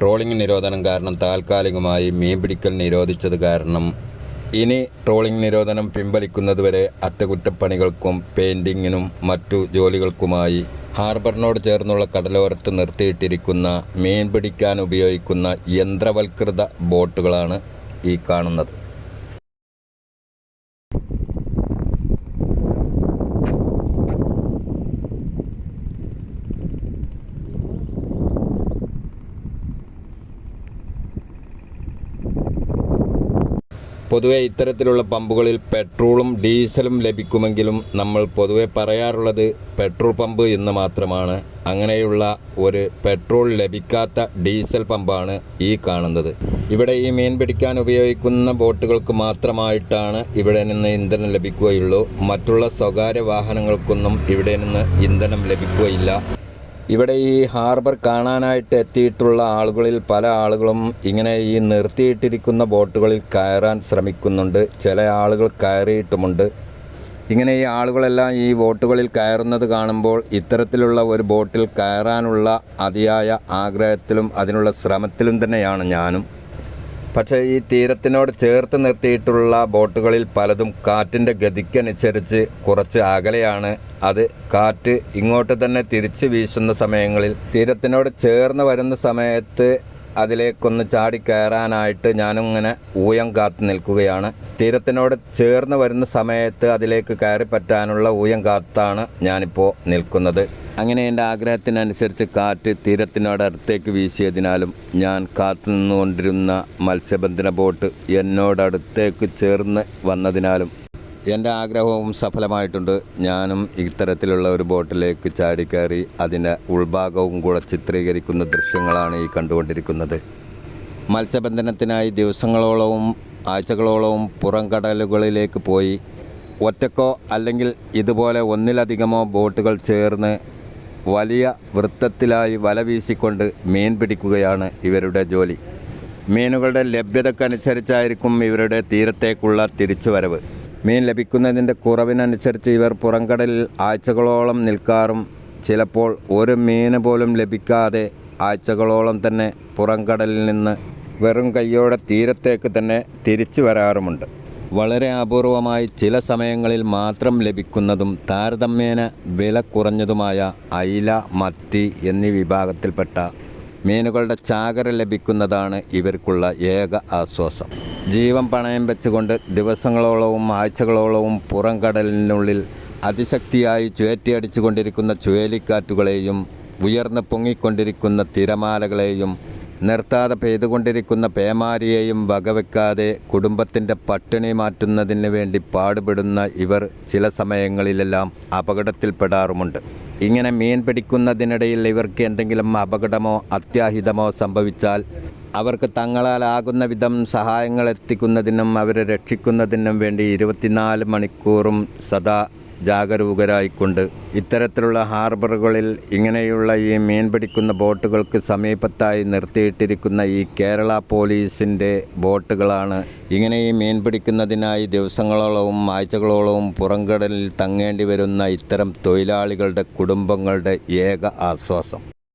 Trawling നിരോധനം കാരണം താൽക്കാലികമായി മീൻപിടിക്കൽ നിരോധിച്ചത് കാരണം ഇനി ട്രോളിംഗ് നിരോധനം പിൻവലിക്കുന്നതുവരെ അറ്റകുറ്റപ്പണികൾക്കും പെയിന്റിങ്ങിനും മറ്റു ജോലികൾക്കുമായി ഹാർബറിനോട് ചേർന്നുള്ള കടലോരത്ത് നിർത്തിയിട്ടിരിക്കുന്ന മീൻ പിടിക്കാൻ ഉപയോഗിക്കുന്ന യന്ത്രവൽകൃത ബോട്ടുകളാണ് ഈ കാണുന്നത്. പൊതുവെ ഇത്തരത്തിലുള്ള പമ്പുകളിൽ പെട്രോളും ഡീസലും ലഭിക്കുമെങ്കിലും നമ്മൾ പൊതുവെ പറയാറുള്ളത് പെട്രോൾ പമ്പ് എന്ന് മാത്രമാണ്. അങ്ങനെയുള്ള ഒരു പെട്രോൾ ലഭിക്കാത്ത ഡീസൽ പമ്പാണ് ഈ കാണുന്നത്. ഇവിടെ ഈ മീൻ പിടിക്കാൻ ഉപയോഗിക്കുന്ന ബോട്ടുകൾക്ക് മാത്രമായിട്ടാണ് ഇവിടെ നിന്ന് ഇന്ധനം ലഭിക്കുകയുള്ളൂ. മറ്റുള്ള സ്വകാര്യ വാഹനങ്ങൾക്കൊന്നും ഇവിടെ നിന്ന് ഇന്ധനം ലഭിക്കുകയില്ല. ഇവിടെ ഈ ഹാർബർ കാണാനായിട്ട് എത്തിയിട്ടുള്ള ആളുകളിൽ പല ആളുകളും ഇങ്ങനെ ഈ നിർത്തിയിട്ടിരിക്കുന്ന ബോട്ടുകളിൽ കയറാൻ ശ്രമിക്കുന്നുണ്ട്. ചില ആളുകൾ കയറിയിട്ടുമുണ്ട്. ഇങ്ങനെ ഈ ആളുകളെല്ലാം ഈ ബോട്ടുകളിൽ കയറുന്നത് കാണുമ്പോൾ ഇത്തരത്തിലുള്ള ഒരു ബോട്ടിൽ കയറാനുള്ള അതിയായ ആഗ്രഹത്തിലും അതിനുള്ള ശ്രമത്തിലും തന്നെയാണ് ഞാനും. പക്ഷേ ഈ തീരത്തിനോട് ചേർത്ത് നിർത്തിയിട്ടുള്ള ബോട്ടുകളിൽ പലതും കാറ്റിന്റെ ഗതിക്കനുസരിച്ച് കുറച്ച് അകലെയാണ് അത് കാറ്റ് ഇങ്ങോട്ട് തന്നെ തിരിച്ച് വീശുന്ന സമയങ്ങളിൽ തീരത്തിനോട് ചേർന്ന് വരുന്ന സമയത്ത് അതിലേക്കൊന്ന് ചാടി കയറാനായിട്ട് ഞാനിങ്ങനെ ഊയം കാത്തു നിൽക്കുകയാണ്. തീരത്തിനോട് ചേർന്ന് വരുന്ന സമയത്ത് അതിലേക്ക് കയറി പറ്റാനുള്ള ഊയം കാത്താണ് ഞാനിപ്പോൾ നിൽക്കുന്നത്. അങ്ങനെ എന്റെ ആഗ്രഹത്തിനനുസരിച്ച് കാറ്റ് തീരത്തിനോട് അടുത്തേക്ക് വീശിയതിനാലും ഞാൻ കാത്തു നിന്നുകൊണ്ടിരുന്ന മത്സ്യബന്ധന ബോട്ട് എന്നോടടുത്തേക്ക് ചേർന്ന് വന്നതിനാലും എന്റെ ആഗ്രഹവും സഫലമായിട്ടുണ്ട്. ഞാനും ഇത്തരത്തിലുള്ള ഒരു ബോട്ടിലേക്ക് ചാടിക്കയറി അതിന്റെ ഉൾഭാഗവും കൂടെ ചിത്രീകരിക്കുന്ന ദൃശ്യങ്ങളാണ് ഈ കണ്ടുകൊണ്ടിരിക്കുന്നത്. മത്സ്യബന്ധനത്തിനായി ദിവസങ്ങളോളവും ആഴ്ചകളോളവും പുറം കടലുകളിലേക്ക് പോയി ഒറ്റക്കോ അല്ലെങ്കിൽ ഇതുപോലെ ഒന്നിലധികമോ ബോട്ടുകൾ ചേർന്ന് വലിയ വൃത്തത്തിലായി വല വീശിക്കൊണ്ട് മീൻ പിടിക്കുകയാണ് ഇവരുടെ ജോലി. മീനുകളുടെ ലഭ്യതക്കനുസരിച്ചായിരിക്കും ഇവരുടെ തീരത്തേക്കുള്ള തിരിച്ചുവരവ്. മീൻ ലഭിക്കുന്നതിന്റെ കുറവിനനുസരിച്ച് ഇവർ പുറംകടലിൽ ആഴ്ചകളോളം നിൽക്കാറും. ചിലപ്പോൾ ഒരു മീന് പോലും ലഭിക്കാതെ ആഴ്ചകളോളം തന്നെ പുറംകടലിൽ നിന്ന് വെറും കയ്യോടെ തീരത്തേക്ക് തന്നെ തിരിച്ചു വരാറുമുണ്ട്. വളരെ അപൂർവമായി ചില സമയങ്ങളിൽ മാത്രം ലഭിക്കുന്നതും താരതമ്യേന വില കുറഞ്ഞതുമായ അയില മത്തി എന്നീ വിഭാഗത്തിൽപ്പെട്ട മീനുകളുടെ ചാകര ലഭിക്കുന്നതാണ് ഇവർക്കുള്ള ഏക ആശ്വാസം. ജീവൻ പണയം വെച്ചുകൊണ്ട് ദിവസങ്ങളോളവും ആഴ്ചകളോളവും പുറം കടലിനുള്ളിൽ അതിശക്തിയായി ചുഴറ്റിയടിച്ചു കൊണ്ടിരിക്കുന്ന ചുഴലിക്കാറ്റുകളെയും ഉയർന്ന് പൊങ്ങിക്കൊണ്ടിരിക്കുന്ന തിരമാലകളെയും നിർത്താതെ പെയ്തുകൊണ്ടിരിക്കുന്ന പേമാരിയെയും വകവെക്കാതെ കുടുംബത്തിന്റെ പട്ടിണി മാറ്റുന്നതിന് വേണ്ടി പാടുപെടുന്ന ഇവർ ചില സമയങ്ങളിലെല്ലാം അപകടത്തിൽപ്പെടാറുമുണ്ട്. ഇങ്ങനെ മീൻ പിടിക്കുന്നതിനിടയിൽ ഇവർക്ക് എന്തെങ്കിലും അപകടമോ അത്യാഹിതമോ സംഭവിച്ചാൽ അവർക്ക് തങ്ങളാലാകുന്ന വിധം സഹായങ്ങൾ എത്തിക്കുന്നതിനും അവരെ രക്ഷിക്കുന്നതിനും വേണ്ടി ഇരുപത്തിനാല് മണിക്കൂറും സദാ ജാഗരൂകരായിക്കൊണ്ട് ഇത്തരത്തിലുള്ള ഹാർബറുകളിൽ ഇങ്ങനെയുള്ള ഈ മീൻ പിടിക്കുന്ന ബോട്ടുകൾക്ക് സമീപത്തായി നിർത്തിയിട്ടിരിക്കുന്ന ഈ കേരള പോലീസിന്റെ ബോട്ടുകളാണ് ഇങ്ങനെ ഈ മീൻ പിടിക്കുന്നതിനായി ദിവസങ്ങളോളവും ആഴ്ചകളോളവും പുറംകടലിൽ തങ്ങേണ്ടി വരുന്ന ഇത്തരം തൊഴിലാളികളുടെ കുടുംബങ്ങളുടെ ഏക ആശ്വാസം.